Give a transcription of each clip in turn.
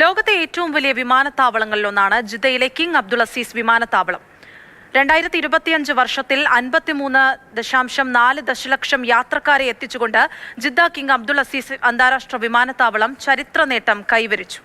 ലോകത്തെ ഏറ്റവും വലിയ വിമാനത്താവളങ്ങളിലൊന്നാണ് ജിദ്ദയിലെ കിങ് അബ്ദുൾ അസീസ് വിമാനത്താവളം. രണ്ടായിരത്തി ഇരുപത്തിയഞ്ച് വർഷത്തിൽ അൻപത്തിമൂന്ന് ദശാംശം നാല് ദശലക്ഷം യാത്രക്കാരെ എത്തിച്ചുകൊണ്ട് ജിദ്ദ കിങ് അബ്ദുൾ അസീസ് അന്താരാഷ്ട്ര വിമാനത്താവളം ചരിത്ര നേട്ടം കൈവരിച്ചു.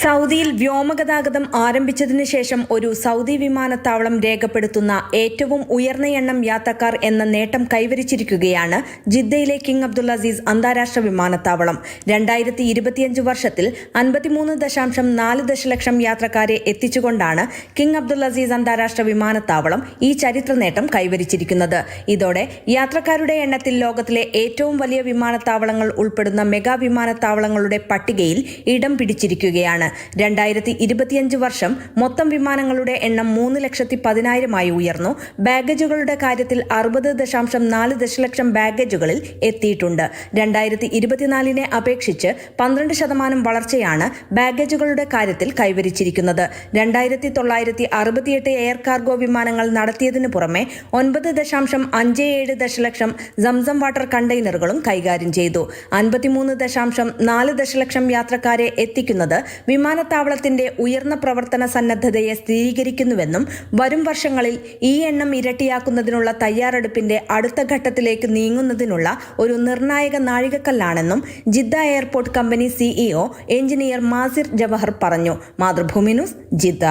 സൗദിയിൽ വ്യോമഗതാഗതം ആരംഭിച്ചതിന് ശേഷം ഒരു സൗദി വിമാനത്താവളം രേഖപ്പെടുത്തുന്ന ഏറ്റവും ഉയർന്ന എണ്ണം യാത്രക്കാർ എന്ന നേട്ടം കൈവരിച്ചിരിക്കുകയാണ് ജിദ്ദയിലെ കിങ് അബ്ദുൽ അസീസ് അന്താരാഷ്ട്ര വിമാനത്താവളം. രണ്ടായിരത്തി ഇരുപത്തിയഞ്ച് വർഷത്തിൽ അൻപത്തിമൂന്ന് ദശാംശം നാല് ദശലക്ഷം യാത്രക്കാരെ എത്തിച്ചുകൊണ്ടാണ് കിങ് അബ്ദുൽ അസീസ് അന്താരാഷ്ട്ര വിമാനത്താവളം ഈ ചരിത്ര നേട്ടം കൈവരിച്ചിരിക്കുന്നത്. ഇതോടെ യാത്രക്കാരുടെ എണ്ണത്തിൽ ലോകത്തിലെ ഏറ്റവും വലിയ വിമാനത്താവളങ്ങൾ ഉൾപ്പെടുന്ന മെഗാ വിമാനത്താവളങ്ങളുടെ പട്ടികയിൽ ഇടം പിടിച്ചിരിക്കുകയാണ്. രണ്ടായിരത്തി ഇരുപത്തിയഞ്ച് വർഷം മൊത്തം വിമാനങ്ങളുടെ എണ്ണം മൂന്ന് ലക്ഷത്തി പതിനായിരമായി ഉയർന്നു. ബാഗേജുകളുടെ കാര്യത്തിൽ അറുപത് ദശാംശം നാല് ദശലക്ഷം ബാഗേജുകളിൽ എത്തിയിട്ടുണ്ട്. രണ്ടായിരത്തി ഇരുപത്തിനാലിനെ അപേക്ഷിച്ച് പന്ത്രണ്ട് ശതമാനം വളർച്ചയാണ് ബാഗേജുകളുടെ കാര്യത്തിൽ കൈവരിച്ചിരിക്കുന്നത്. രണ്ടായിരത്തി തൊള്ളായിരത്തി അറുപത്തിയെട്ട് എയർ കാർഗോ വിമാനങ്ങൾ നടത്തിയതിനു പുറമെ ഒൻപത് ദശാംശം അഞ്ച് ഏഴ് ദശലക്ഷം സംസം വാട്ടർ കണ്ടെയ്നറുകളും കൈകാര്യം ചെയ്തു. അൻപത്തിമൂന്ന് ദശാംശം നാല് ദശലക്ഷം യാത്രക്കാരെ എത്തിക്കുന്നത് വിമാനത്താവളത്തിന്റെ ഉയർന്ന പ്രവർത്തന സന്നദ്ധതയെ സ്ഥിരീകരിക്കുന്നുവെന്നും വരും വർഷങ്ങളിൽ ഈ എണ്ണം ഇരട്ടിയാക്കുന്നതിനുള്ള തയ്യാറെടുപ്പിന്റെ അടുത്ത ഘട്ടത്തിലേക്ക് നീങ്ങുന്നതിനുള്ള ഒരു നിർണായക നാഴികക്കല്ലാണെന്നും Jeddah airport company CEO engineer Masir Jawahar പറഞ്ഞു. Mathrubhumi news Jeddah.